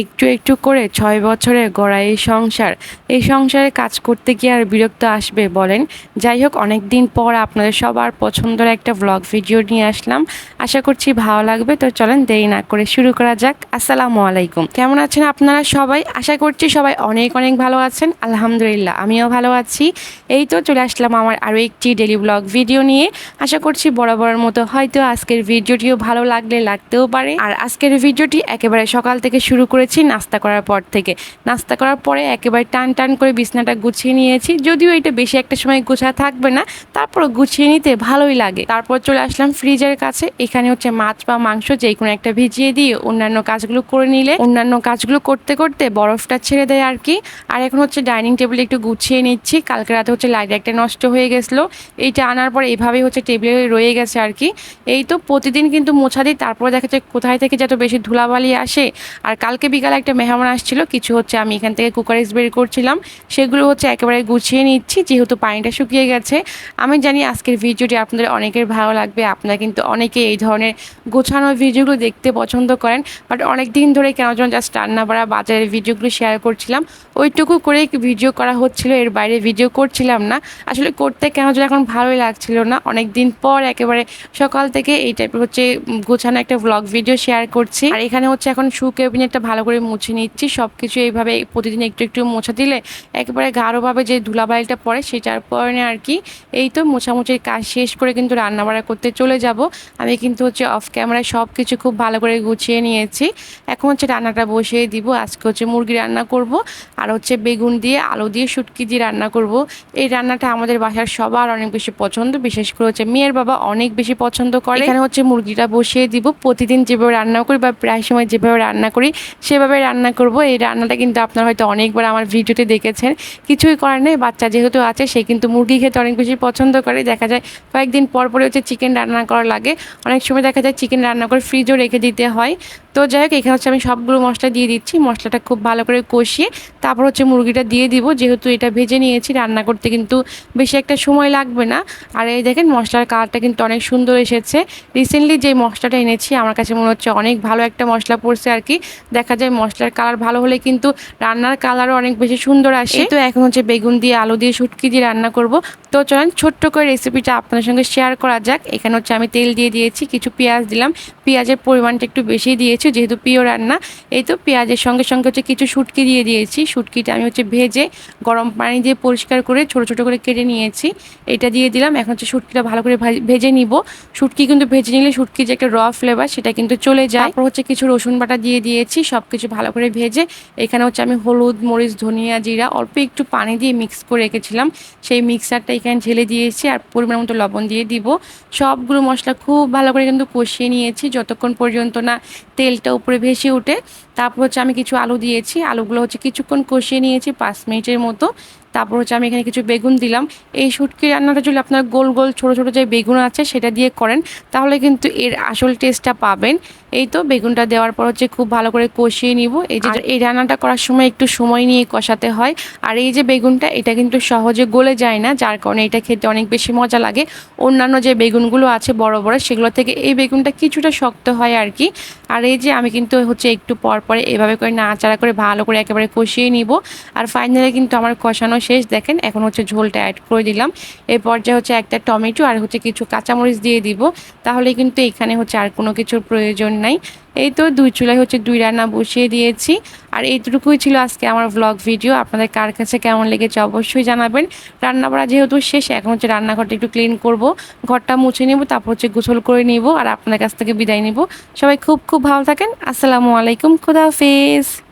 একটু একটু করে ছয় বছরে গড়া এই সংসার, এই সংসারে কাজ করতে গিয়ে আর বিরক্ত আসবে বলেন। যাই হোক অনেক দিন পর আপনাদের সবার পছন্দের একটা ব্লগ ভিডিও নিয়ে আসলাম। আশা করছি ভালো লাগবে, তো চলেন দেরি না করে শুরু করা যাক। আসসালামু আলাইকুম। কেমন আছেন আপনারা সবাই? আশা করছি সবাই অনেক অনেক ভালো আছেন। আলহামদুলিল্লাহ, আমিও ভালো আছি। এই তো চলে আসলাম আমার আরও একটি ডেলি ব্লগ ভিডিও নিয়ে। আশা করছি বরাবরের মতো হয়তো আজকের ভিডিওটিও ভালো লাগলে লাগতেও পারে। আর আজকের ভিডিওটি একেবারে সকাল থেকে শুরু করেছি নাস্তা করার পর থেকে। নাস্তা করার পরে একেবারে টান টান করে বিছনাটা গুছিয়ে নিয়েছি। যদিও এটা বেশি একটা সময় গোছা থাকবে না তারপর গুছিয়ে নিতে ভালোই লাগে। তারপর চলে আসলাম ফ্রিজের কাছে। এখানে হচ্ছে মাছ বা মাংস যে কোনো একটা ভিজিয়ে দিয়ে অন্যান্য কাজগুলো করে নিলে। অন্যান্য কাজগুলো করতে করতে বরফটা ছেড়ে দেয় আর কি আর এখন হচ্ছে ডাইনিং টেবিলে একটু গুছিয়ে নিচ্ছি। কালকে রাতে হচ্ছে লাইট একটা নষ্ট হয়ে গেছিল। এইটা আনার পর এইভাবেই হচ্ছে টেবিলে রয়ে গেছে আর কি এই তো প্রতিদিন কিন্তু মোছা দিই, তারপরে দেখা যায় কোথায় থেকে যত বেশি ধুলাবালি আসে। আর কালকে বিকালে একটা মেহমান আসছিল, কিছু হচ্ছে আমি এখান থেকে কুকারিজ বের করছিলাম, সেগুলো হচ্ছে একেবারে গুছিয়ে নিচ্ছি, যেহেতু পানিটা শুকিয়ে গেছে। আমি জানি আজকের ভিডিওটি আপনাদের অনেকের ভালো লাগবে, আপনারা কিন্তু অনেকে এই ধরনের গোছানো ভিডিওগুলো দেখতে পছন্দ করেন বাট অনেক দিন ধরে কেন যেন জাস্ট রান্না বাড়া বাজারের ভিডিওগুলো শেয়ার করছিলাম, ওইটুকু করেই ভিডিও করা হচ্ছিল, এর বাইরে ভিডিও করছিলাম না। আসলে করতে কেন যেন এখন ভালোই লাগছিল না অনেক দিন পর একেবারে সকাল থেকে এই টাইপের হচ্ছে গোছানো একটা ব্লগ ভিডিও শেয়ার করছি। আর এখানে হচ্ছে এখন শু ক্যাবিনেটটা ভালো করে মুছে নিচ্ছি। সব কিছু এইভাবে প্রতিদিন একটু একটু মোছা দিলে একেবারে গাঢ়ভাবে যে ধুলাবালিটা পড়ে সেটার পরে আর কি এই তো মোছামুছির কাজ শেষ করে কিন্তু রান্নাবাড়া করতে চলে যাব। আমি কিন্তু হচ্ছে অফ ক্যামেরায় সব কিছু খুব ভালো করে গুছিয়ে নিয়েছি। এখন হচ্ছে রান্নাটা বসিয়ে দিব। আজকে হচ্ছে মুরগি রান্না করব আর হচ্ছে বেগুন দিয়ে, আলু দিয়ে, শুটকি দিয়ে রান্না করব। এই রান্নাটা আমাদের বাসার সবার অনেক বেশি পছন্দ। বিশেষ করে হচ্ছে মেয়ের বাবা অনেক বেশি পছন্দ করে। এখানে হচ্ছে মুরগিটা বসিয়ে দিব। প্রতিদিন যেভাবে রান্না করি বা প্রায় সময় যেভাবে রান্না করি সেভাবে রান্না করব। এই রান্নাটা কিন্তু আপনারা হয়তো অনেকবার আমার ভিডিওতে দেখেছেন। কিছুই করার নেই, বাচ্চা যেহেতু আছে, সে কিন্তু মুরগি খেতে অনেক বেশি পছন্দ করে। দেখা যায় কয়েকদিন পর পরে হচ্ছে চিকেন রান্না করা লাগে। অনেক সময় দেখা যায় চিকেন রান্না করে ফ্রিজও রেখে দিতে হয়। তো যাই হোক, এখানে হচ্ছে আমি সবগুলো মশলা দিয়ে দিচ্ছি। মশলাটা খুব ভালো করে কষিয়ে তারপর হচ্ছে মুরগিটা দিয়ে দিব। যেহেতু এটা ভেজে নিয়েছি, রান্না করতে কিন্তু বেশি একটা সময় লাগবে না। আর এই দেখেন, মশলার কালারটা কিন্তু অনেক সুন্দর এসেছে। রিসেন্টলি যে মশলাটা এনেছি, আমার কাছে মনে হচ্ছে অনেক ভালো একটা মশলা পড়ছে আর কি। দেখা যায় মশলার কালার ভালো হলে কিন্তু রান্নার কালারও অনেক বেশি সুন্দর আসে। তো এখন হচ্ছে বেগুন দিয়ে আলু দিয়ে শুটকি দিয়ে রান্না করব। তো চলেন ছোট্ট করে রেসিপিটা আপনার সঙ্গে শেয়ার করা যাক। এখানে হচ্ছে আমি তেল দিয়ে দিয়েছি কিছু পেঁয়াজ দিলাম। পেঁয়াজের পরিমাণটা একটু বেশি দিয়েছি যেহেতু প্রিয় রান্না। এই তো পেঁয়াজের সঙ্গে সঙ্গে হচ্ছে কিছু শুটকি দিয়ে দিয়েছি। শুটকিটা আমি হচ্ছে ভেজে গরম পানি দিয়ে পরিষ্কার করে ছোট ছোট করে কেটে নিয়েছি। এটা দিয়ে দিলাম। এখন হচ্ছে শুটকিটা ভালো করে ভাজ- নিব। শুটকি কিন্তু ভেজে নিলে শুটকি যে একটা র ফ্লেভার সেটা কিন্তু চলে যায়। তারপর হচ্ছে কিছু রসুন বাটা দিয়ে দিয়েছি। সব কিছু ভালো করে ভেজে, এখানে হচ্ছে আমি হলুদ, মরিচ, ধনিয়া জিরা অল্প একটু পানি দিয়ে মিক্স করে রেখেছিলাম। সেই মিক্সারটা এখানে ঝেলে দিয়েছি আর পরিমাণ মতো লবণ দিয়ে দিব। সবগুলো মশলা খুব ভালো করে কিন্তু কষিয়ে নিয়েছি, যতক্ষণ পর্যন্ত না তেলটা উপরে ভেসে উঠে তারপর হচ্ছে আমি কিছু আলু দিয়েছি, আলুগুলো হচ্ছে কিছুক্ষণ কষিয়ে নিয়েছি পাঁচ মিনিটের মতো। তারপর হচ্ছে আমি এখানে কিছু বেগুন দিলাম। এই শুটকি রান্নাটা যদি আপনার গোল গোল ছোট ছোট যে বেগুন আছে সেটা দিয়ে করেন তাহলে কিন্তু এর আসল টেস্টটা পাবেন। এই তো বেগুনটা দেওয়ার পর হচ্ছে খুব ভালো করে কষিয়ে নিব। এই যে এই রান্নাটা করার সময় একটু সময় নিয়ে কষাতে হয়। আর এই যে বেগুনটা এটা কিন্তু সহজে গলে যায় না যার কারণে এটা খেতে অনেক বেশি মজা লাগে। অন্যান্য যে বেগুনগুলো আছে বড় বড় সেগুলো থেকে এই বেগুনটা কিছুটা শক্ত হয় আর কি। আর এই যে আমি কিন্তু হচ্ছে একটু পর পরে এভাবে করে নাড়াচাড়া করে ভালো করে একেবারে কষিয়ে নিব। আর ফাইনালি কিন্তু আমার কষানো শেষ, দেখেন এখন হচ্ছে ঝোলটা অ্যাড করে দিলাম। এই পর্যায়ে হচ্ছে একটা টমেটো আর হচ্ছে কিছু কাঁচামরিচ দিয়ে দিব। তাহলে কিন্তু এখানে হচ্ছে আর কোনো কিছুর প্রয়োজন নাই। এই তো দুই চুলায় হচ্ছে দুই রান্না বসিয়ে দিয়েছি। আর এইটুকুই ছিল আজকে আমার ভ্লগ ভিডিও আপনাদের কার কাছে কেমন লেগেছে অবশ্যই জানাবেন। রান্না বাড়া যেহেতু শেষ, এখন হচ্ছে রান্নাঘরটা একটু ক্লিন করব। ঘরটা মুছে নেব, তারপর হচ্ছে গোসল করে নিব, আর আপনাদের কাছ থেকে বিদায় নিব। সবাই খুব খুব ভালো থাকেন। আসসালামু আলাইকুম, খুদা হাফেজ।